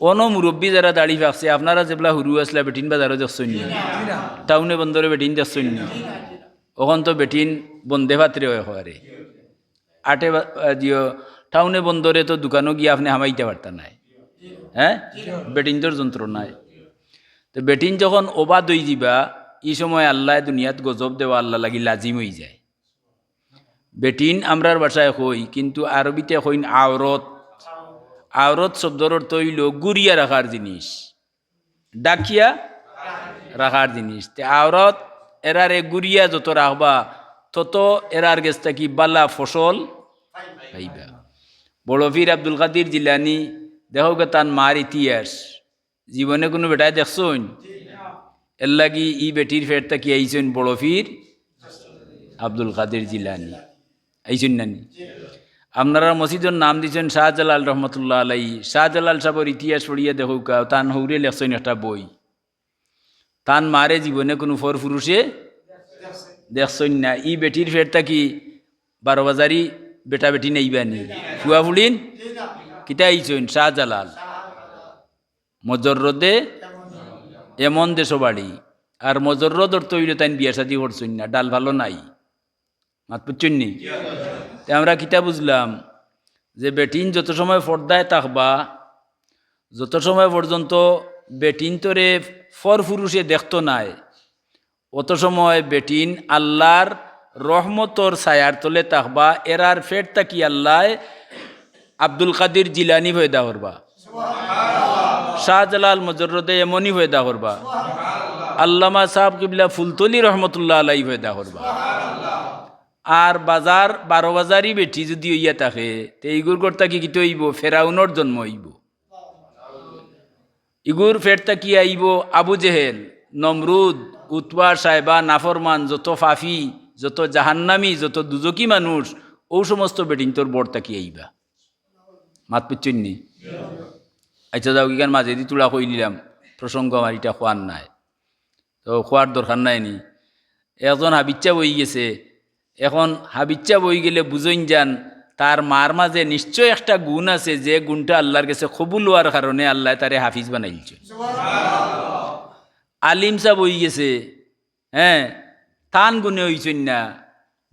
On মুরব্বী যারা দাড়ি ফাঁকছে আপনারা যেগুলা হুরু আসলা বেটিন বাজারও দেখছেন নি টাউনে বন্দরে বেটিন দেখছেন নি ওখান তো বেটিন বন্দে ভাতরে হওয়ারে আটে জিও টাউনে বন্দরে তো দোকানও গিয়ে আপনি হামাইতে পারতেন নাই হ্যাঁ বেটিন তোর যন্ত্র নাই তো বেটিন যখন ওবাদ হয়ে যাবা এই সময় আল্লাহ দুনিয়াত গজব দেওয়া আল্লাহ লাগি লাজিম হয়ে যায় বেটিন আমরার বাসায় হই কিন্তু আরবিতে হইন আওরত আওরত শব্দর অর্থ হইল গুরিয়া রাখার জিনিস। ডাকিয়া রাখার জিনিস। তে আওরত, এরারে গুরিয়া যত রাখবা, তত এরার গেছটা কি বালা ফসল পাইবা। বড় ফির আব্দুল কাদির জিলানি, দেখো গে তার মার ইতিহাস। জীবনে কোনো বেটায় দেখছইন? এর লাগি ই বেটির ফেরটা কি আইসইন বড় ফির আব্দুল কাদের জিলানি। আইসইন নানি? আপনারা মসজিদের নাম দিচ্ছেন শাহজালাল রহমতুল্লাহ আলাই শাহজালাল সাহেবের ইতিহাস পড়িয়ে দেখো কা তান হৌরে লেখছেন একটা বই। তান মারে জীবনে কোনো ফর পুরুষে দেখছেন না। ই বেটির ফেরটা কি বারো বাজারি বেটা বেটি নেইবানি ফুয়া ফুলিন? কিতা আইসইন শাহজালাল? মজররদে এমন দেশ বাড়ি আর মজররদর তৈরি তাই বিয়া শাদি করছুন না। ডাল ভালো নাই। মাত বুঝছেন নি? তে আমরা কিতা বুঝলাম? যে বেটিন যত সময় পর্দায় থাকবা যত সময় পর্যন্ত বেটিন তোরে ফর ফুরুষে দেখতো নাই অত সময় বেটিন আল্লাহর রহমতর ছায়ার তলে থাকবা এরার ফেট তাকি আল্লাহ? আব্দুল কাদির জিলানি হয়ে দা করবা। শাহজালাল মজরদে এমনই হয়ে দা করবা। আল্লামা সাহেব কিবলা ফুলতলি রহমতুল্লাহ আলাই হয়ে দা করবা। আর বাজার বারো বাজারই বেটি যদি হইয়া থাকে, তে ইগুর কর্তা কি কিতে হইব ফেরাউনর জন্ম হইব ইগুর ফেরতা কি আইব? আবু জেহেল, নমরুদ, উতবা সাহেবা নাফরমান, যত ফাফি, যত জাহান্নামি, যত দুজকি মানুষ, ও সমস্ত বেটিং তোর বড়তা কি আইবা? মাত পুচ্ছেন নি? আচ্ছা যাও কিখান মাঝে দি তুলা কই নিলাম। প্রসঙ্গ আমার এটা খোয়ার নাই। তো খোয়ার দরকার নাই নি। একজন হাবিচ্ছা বই গেছে। এখন হাবিচ্ছা বই গেলে বুঝইন যান, তার মার মাঝে নিশ্চয় একটা গুণ আছে, যে গুণটা আল্লাহর কাছে কবুল হওয়ার কারণে আল্লাহ তারে হাফিজ বানাইছে। আলিম সাহ বই গেছে হ্যাঁ তান গুণে হইছেন না,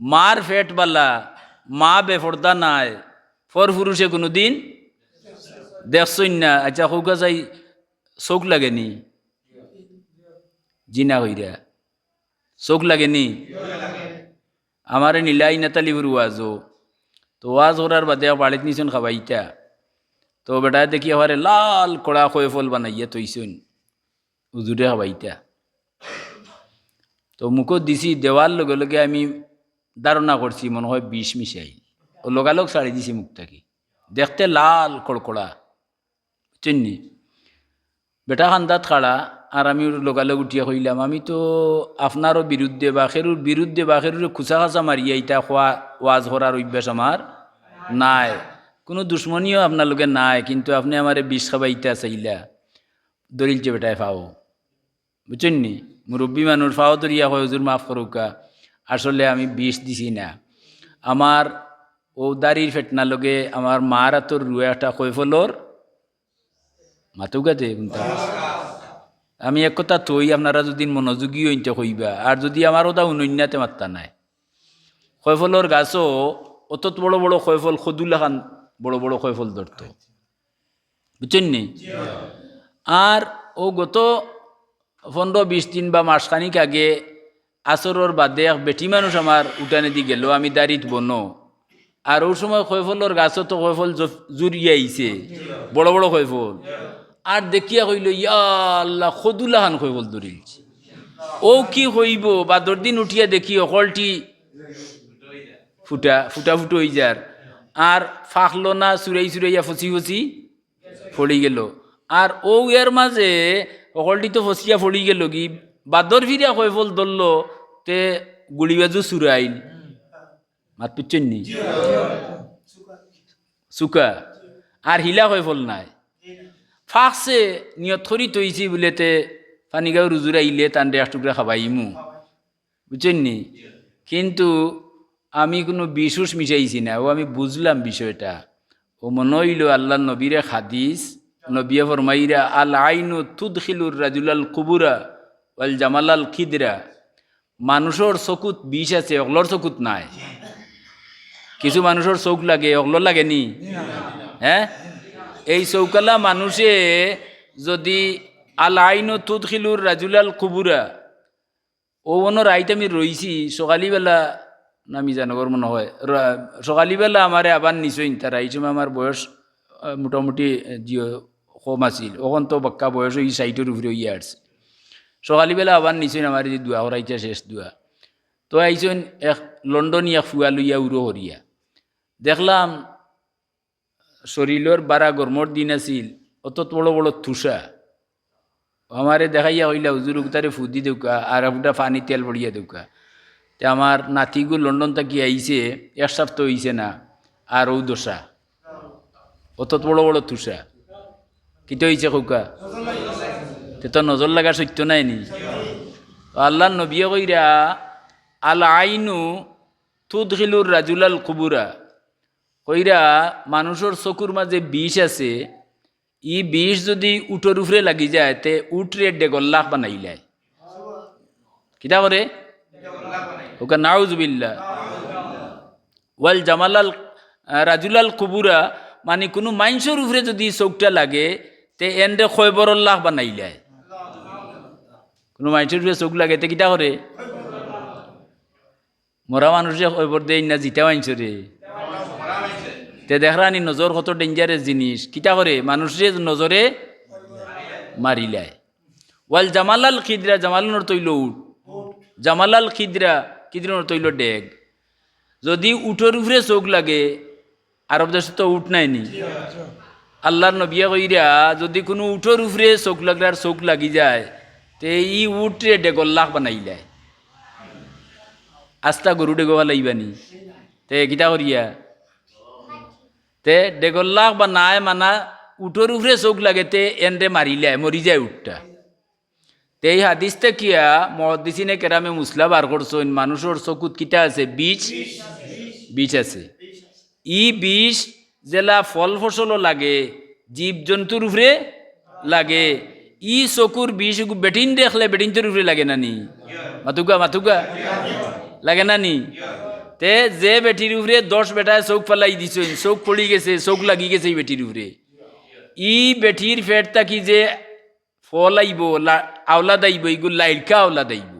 মার ফেট বালা, মা বেফর্দা নাই ফর পুরুষে কোনো দিন দেখছই না আচ্ছা সৌকা যাই চোখ লাগেনি, জিনা হইরা চোখ লাগেনি? আমারে নীলাই নেতালি ফুরু ওয়াজও তো ওয়াজ করার বাদে বাড়িত নিছেন খাবাইটা তো বেটা দেখি আমারে লাল কড়া খয়ে ফল বানাইয়া তৈছুন উজুরে খাবাইটা তো মুখত দিছি দেওয়ার লগে লগে আমি ধারণা করছি মনে হয় বিষ মিশাই ও লগালগ ছাড়ি দিছি মুখটাকে দেখতে লাল কড়কড়া চিন্নি বেটা খান্দাত খাড়া আর আমি ওর উঠিয়া কইলাম, আমি তো আপনারও বিরুদ্ধে বা খেরুর বিরুদ্ধে বা খেরুর খুচা খাচা মারিয়া ইটা খোয়া ওয়াজ করার অভ্যাস আমার নাই। কোনো দুশ্মনীও আপনার নাই, কিন্তু আপনি আমারে বিষ খাবা ইটা চাইলা দরিলছে বেটায় ফাও বুঝছেন নি? মুরব্বী মানুষ ফাও দরিয়া হয় হুজুর মাফ করুকা আসলে আমি বিষ দিছি না। আমার ও দাড়ির ফেটনা লগে আমার মার তোর রুয়ে একটা কৈফলর মাতুকাতে কোনটা? আমি এক কথা থই আপনারা যদি মনোযোগী হইতে কইবা আর যদি আমার ওটা উনন্যাতে মাত্তা নাই। কৈফলর গাছও অত বড় বড় কৈফল সদুলাখান বড় বড় কৈফল ধরত। বুঝছেন নি? আর ও গত পনেরো, বিশ দিন বা মাসখানিক আগে আসরর বাদে এক বেটি মানুষ আমার উঠানে দি গেল, আমি দাঁড়িত বনো। আর ওই সময় কৈফলর গাছও তো কৈফল জুরিয়ে আইছে। বড় বড় কৈফল আর দেখিয়া কইল ইয়া আল্লাহ সদুলাহান কৈফল ধরিলছে ও কি হইব? বা দরদিন উঠিয়া দেখি অকলটি ফুটা ফুটা ফুটো হয়ে যার। আর ফাঁকলো না চুরাই চুরাইয়া ফসি ফসি ফড়ি গেল। আর ও এর মাঝে অকলটি তো ফসিয়া ফড়ি গেল কি? বাদর ফিরিয়া কৈফল ধরল, তে গুড়ি বাজু চুরাইল মাত পিচ্ছেন নি? চুকা আর হিলা কৈফল নাই। ফাঁকছে নিয়ত করি তৈছি বলেতে পানিগাঁও রুজুরা ইলে তান দেড় টুকরা খাবাইমু বুঝছেন নি কিন্তু আমি কোনো বিশুষ মিশাইছি না। ও আমি বুঝলাম বিষয়টা। ও মনে হইল আল্লাহ নবীরে হাদিস, নবিয়া ফরমাইরা, আল আইনু তুদখিলুর রাজুলাল কুবুরা ওয়াল জামালাল খিদরা। মানুষের চকুত বিষ আছে অগলর চকুত নাই। কিছু মানুষের চৌক লাগে অগলর লাগে নি হ্যাঁ? এই চৌকালা মানুষে যদি আল আইনু তুদখিলুর রাজুলাল কুবুরা, ও অন্য রাইত আমি রইছি, সকালবেলা নামি জানগর মনে হয় সকালবেলা আমারে আবার নিশ্চয়ই তার এই সময় আমার বয়স মোটামুটি জিও, কম আছিল ওখান তো বাক্কা বয়স ওই সাইটের উপরে ইয়ে আসছে সকালবেলা আবার নিশ্চয়ই আমার যে দুয়া হরাইটা শেষ দুয়া। তো আইসন এক লন্ডন ইয়া ফুয়া লইয়া উড়ো হরিয়া দেখলাম শরীরের বারা গরমর দিন আছিল অত বড় বড় তুষা আমারে দেখাইয়া হইলা, হুজুর উগতারে ফুদি দেউকা, আর একটা পানি তেল পড়িয়া দেউকা। তে আমার নাতিগু লন্ডন থাকি আইছে, এক সপ্তাহ হইছে না, আর ও দশা অত বড় বড় তুষা কিতে হইছে কৌকা তে তো নজর লাগা সত্য নাই নি। আল্লাহ নবিয়ে কইরা, আল আইনু তুদখিলুর রাজুলাল কুবুরা। কইরা মানুষের চকুর মাঝে বিষ আছে, ই বিষ যদি উটোর উপরে লাগি যায়, তে উটরে ডেগল্লাহ বানাইলায় কিতা করে ওকে নাউজবিল্লা ওয়াল জামালাল রাজুলাল কুবুরা মানে কোনো মাইন্সের উপরে যদি চৌকটা লাগে, তে এন্ডে খৈবরল্লাহ বানাইলায় কোনো মাইন্সের উপরে চৌক লাগে, তে কিতা করে মরা মানুষে খৈবর দেয় না, জিতা মাইন্সরে তে দেখরানি নজর কত ডেঞ্জারাস জিনিস। কিটা করে? মানুষের নজরে মারিলায়। ওয়াল জামালাল খিদরা, জামালানোর তৈল উঠ। জামালাল খিদরা কিদ্রনোর তৈল ডেগ। যদি উঠোর উপরে চোখ লাগে, আরব দেশে তো উঠ নাই নি। আল্লাহর নবিয়া কইরা, যদি কোনো উঠোর উপরে চোখ লাগলার চোখ লাগি যায়, তে ই উঠরে ডেগল্লাহ বানাইলায়। আস্তা গরু ডেগোয়া লাইবানি তে কিতা করিয়া? তে ডেগল্লাহ বা নাই মানা উঠোর উপরে চোখ লাগে তে এনরে মারিলে মরি যায় উঠটা। তে এই হাদিসটা কিয়া মহদিসিনে কেরামে মুসলা বার করছেন, মানুষের চকুত কিতা আছে? বীজ? বীজ আছে। ই বীজ জেলা ফল ফসলও লাগে জীব জন্তুর উপরে লাগে। ই চকুর বিষ বেটিন দেখলে বেটিনটোর উপরে লাগে না নি মাতুকা মাতুকা? লাগে না নি তে যে বেটির উপরে দশ বেটায় চৌক ফেলাই দিছেন চৌক পড়ি গেছে চৌক লাগি গেছে এই বেটির উপরে। ই বেটির ফেট থাকি যে ফল আইব আওলাদ আইব ইগু লাইলকা আওলাদ আইব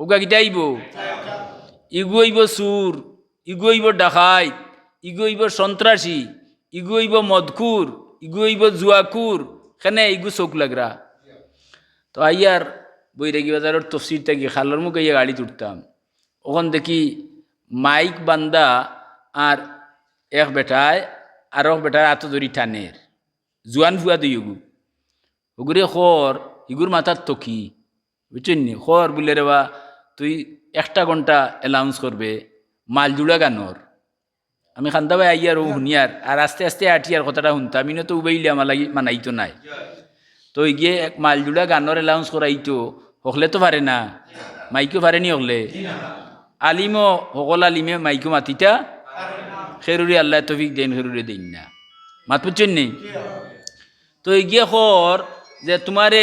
কোকা কিটা আইব? ইগু আইব সুর ইগু আইব ডাকাইত, ইগু আইব সন্ত্রাসী, ইগু আইব মদকুর ইগু আইব জুয়াকুর কেনে ইগু চৌক লাগরা? তো আইয়ার বৈরাগী বাজারের তফসির থাকি খালার মুখ আইয়া গাড়ি তুলতাম ওখান দেখি মাইক বান্দা আর এক বেটায় আর এক বেটায় আত ধরি টানের জোয়ান ফুয়া দুই ইগু ওগুরে খর ইগুর মাথার তকি বুঝছেন নি খর বলে রে বা তুই একটা ঘণ্টা অ্যালাউন্স করবে মাল জুড়া গানর আমি খান্দা ভাই আইয়ার ও শুনিয়ার আর আস্তে আস্তে আটিয়ার কথাটা শুনতাম আমি তো উবাইলে আমার লাগি মানাইতো নাই। তো গিয়ে এক মাল জুড়া গানর অ্যালাউন্স করাইতো হকলে তো পারে না। মাইকো পারেনি হকলে? আলিমও সকল আলিমে মাইকো মাতিতা খেরুরি আল্লাহ তফিক দেন, খেরুরি দেন না। মাত বুঝছেন নি? তো এই গিয়ে খর যে তোমারে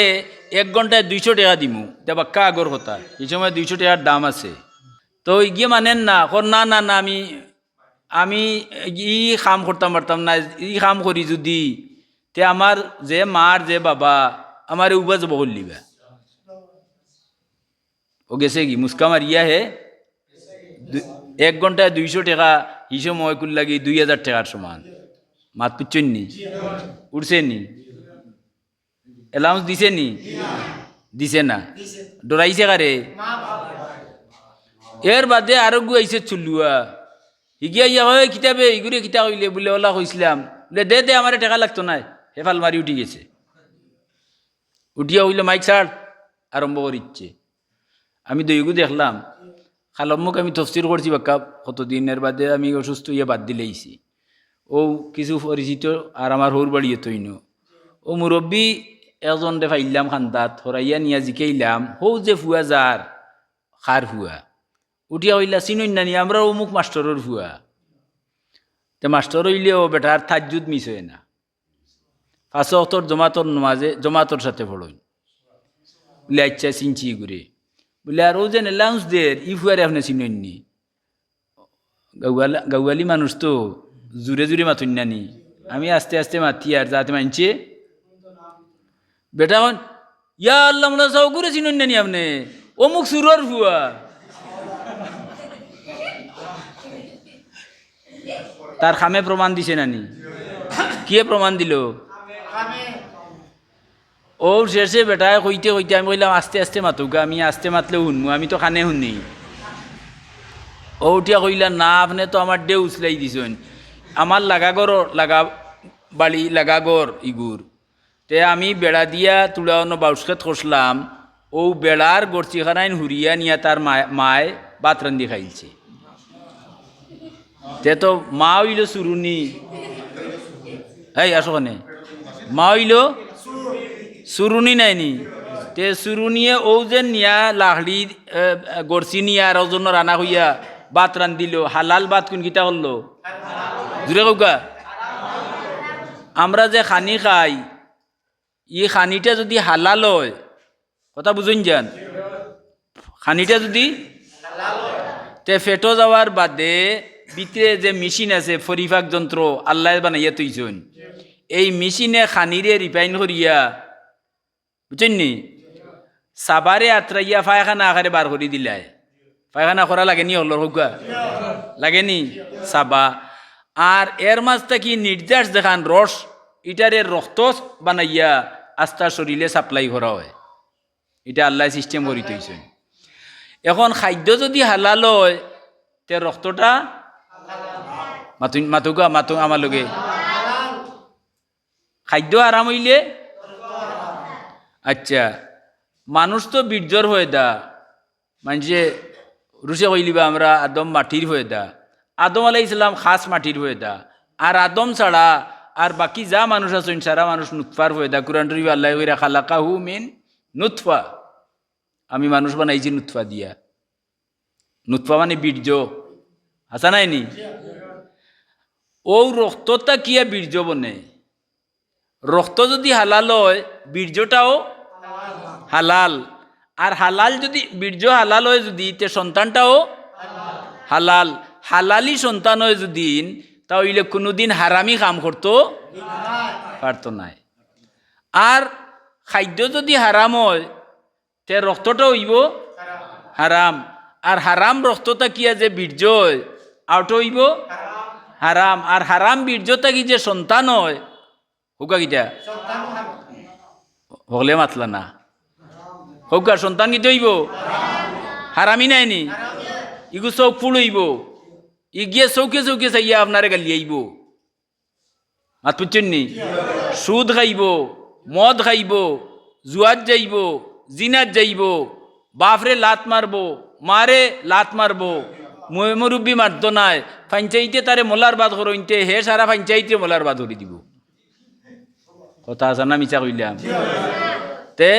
এক ঘন্টায় দুইশো টাকা দিমু। দেবা কা আগর কথা? এই সময় দুইশো টাকার দাম আছে। তো গিয়ে মানেন না খর না না না, আমি আমি ই কাম করতাম, পারতাম না। ই কাম করি যদি, তে আমার যে মার, যে বাবা, আমার উবা যাব করলিবা ও গেছে কি? মুস্কা মারিয়া হে। এক ঘন্টায় দুইশো টাকা ময় কুল লাগি দুই হাজার টাকার সমান। মাত পিচ্ছেন নি উঠছে নি? অ্যালাউন্স দিছে নি? দিছে না। ডরাইছে কারে? এর বাদে আরও গু আইছে চুলুয়া। হিগিয়া ইয়া হয় কিতাবে, ইগুরে কিতা হইলে বলে ওলা কইছিলাম। বলে দে দে, আমারে টাকা লাগতো না হেফাল মারি উঠি গেছে। উঠিয়া হইলে মাইক ছাড় আরম্ভ করিচ্ছে আমি দইগু দেখলাম। খালম্মুক আমি তফসির করছি বাক্কা কতদিনের বাদে আমি অসুস্থ ইয়ে বাদ দিলেইছি ও কিছু পরিচিত আর আমার হৌর বাড়িয়ে তৈন ও মুরব্বী এজন দে ফাইলাম খান্দাত, হরাইয়া নিয়া জিকাইলাম হৌ যে ফুয়া যার, খার ফুয়া। উঠিয়া হইলা চিনই নানি আমরা অমুক মাস্টরের ফুয়া। তে মাস্টর হইলেও বেটার থাজুদ মিস হয় না। পাঁচ অক্টর জমাতর নমাজে, জমাতর সাথে পড়ইন। বলে আচ্ছা চিনছি ঘুরে। বলে আর ও যে এলাউন্স দের ই ফুয়ারে আপনি চিননি গাওয়ালা গাওয়ালি মানুষ তো জুড়ে জুড়ে মাতুন নানি আমি আস্তে আস্তে মাতি আর যাতে মানছে বেটা হন ইয়া আল্লাহ মোলা সাউ করে চিনুন নানি আপনি অমুক সুরর ফুয়া তার খামে প্রমাণ দিছে নানি কে প্রমাণ দিল ও শেষে বেটায় কইতে কইতে আমি কইলাম, আস্তে আস্তে মাতুকা আমি আস্তে মাতলেও শুনমু, আমি তো কানে শুনি। ও উঠিয়া কইলা, না আপনি তো আমার ডে উচলাই দিছেন। আমার লাগাগর লাগা বাড়ি লাগাগর ইগুর তে আমি বেড়া দিয়া তুলানো বাউসকেত খসলাম ও বেড়ার গড়চিখানাইন হুরিয়া নিয়া তার মায় মায় বাত রান্ধি খাইছে। তে তো মা হইল সুরুনি এই আসো মা হইল সুরুনি নাইনি। তে সুরুনিয়ে ও যে নিয়া লাহড়ি গড়ছি নিয়া আর ওজন রানা হইয়া বাত রান্ধিল হালাল বাত কোন কিতা করল জুড়ে কৌকা আমরা যে খানি খাই, ই খানিটা যদি হালাল হয়, কথা বুঝুন যান খানিটা যদি তে ফেটো যাওয়ার বাদে ভিতরে যে মেশিন আছে ফরিফাক যন্ত্র আল্লাহ বানাইয়া তুইছন এই মেশিনে খানিরে রিফাইন করিয়া বুঝছেন নি সাবারে আত্রাইয়া পায়খানা আকারে বার করে দিলাই। পায়খানা করা লাগেনি হল হোকা লাগেনি? সাবা। আর এর মাঝ থাকি নির্যাস দেখান রস, ইটারে রক্ত বানাইয়া আস্তা শরীরে সাপ্লাই করা হয়। এটা আল্লাহ সিস্টেম করি তৈছেন এখন খাদ্য যদি হালাল হয়, তে রক্তটা মাতু মাতুকা মাতু আমার লগে। খাদ্য আরাম হইলে আচ্ছা মানুষ তো বীর্যর হয়ে দা। মানে রুশে কইলিবা আমরা আদম মাটির হয়ে দা। আদম আলাই ইসলাম খাস মাটির হয়ে দা। আর আদম ছাড়া আর বাকি যা মানুষ আছেন, সারা মানুষ নুৎফার হয়ে দা। কুরআন শরীফ আল্লাহ কইরা খালাকা হু মিন নুৎফা আমি মানুষ বানাইছি নুৎফা দিয়া। নুৎফা মানে বীর্য। আসা নাই নি? ও রক্তটা কিয়া বীর্য বনে? রক্ত যদি হালাল হয়, বীর্যটাও হালাল। আর হালাল যদি বীর্য হালাল হয় যদি তে সন্তানটাও হালাল। হালালি সন্তান হয় যদি তাহলে কোনোদিন হারামি কাম করতো পারতো নাই। আর খাদ্য যদি হারাম হয় তে রক্তটা হইব হারাম। আর হারাম রক্তটা কিয়া যে বীর্য আউট হইব হারাম। আর হারাম বীর্যটা কি যে সন্তান হয় হুকা কিটা? হলে মাতলা না। হুকা সন্তান কি হইব হারামি নাইনি? ইগু চৌক ফুলইব। ই গিয়ে চৌকে চৌকে চাইয়া আপনারে গালি আইব। মাত বুঝছেন নি? সুদ খাইব, মদ খাইব, জুয়াত যাইব, জিনাত যাইব, বাপরে লাত মারবো, মারে লাত মারবো মুরব্বী মারত নাই ফাঞ্চাইতে তারে মোলার বাদ করইতে হে সারা ফাঞ্চাইতে মোলার বাদ ধরি দিব। কথা আছে না মিছা কইলাম? তে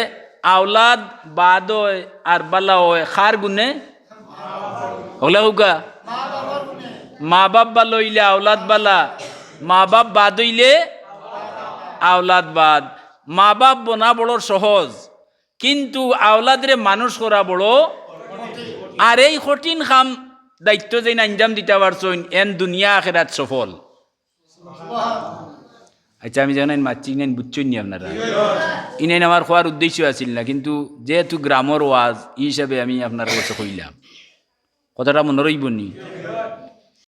আওলাদ বাদ আর বালা হয় খার গুনে হলে হুকা? মা বাপ বাল হইলে আওলাদ বালা, মা বাপ বাদ হইলে আওলাদ বাদ। মা বাপ বনা বড় সহজ, কিন্তু আওলাদরে মানুষ করা বড় আর এই কঠিন খাম দায়িত্ব যেন আঞ্জাম দিতে পারছেন এন দুনিয়া আখেরাত সফল। আচ্ছা আমি জানেন মাছি নেন বুঝছেন নি আপনারা ইনেন আমার খোয়ার উদ্দেশ্য আছিল না কিন্তু যেহেতু গ্রামর ওয়াজ এই হিসাবে আমি আপনার কাছে কইলাম কথাটা মনে রইব নি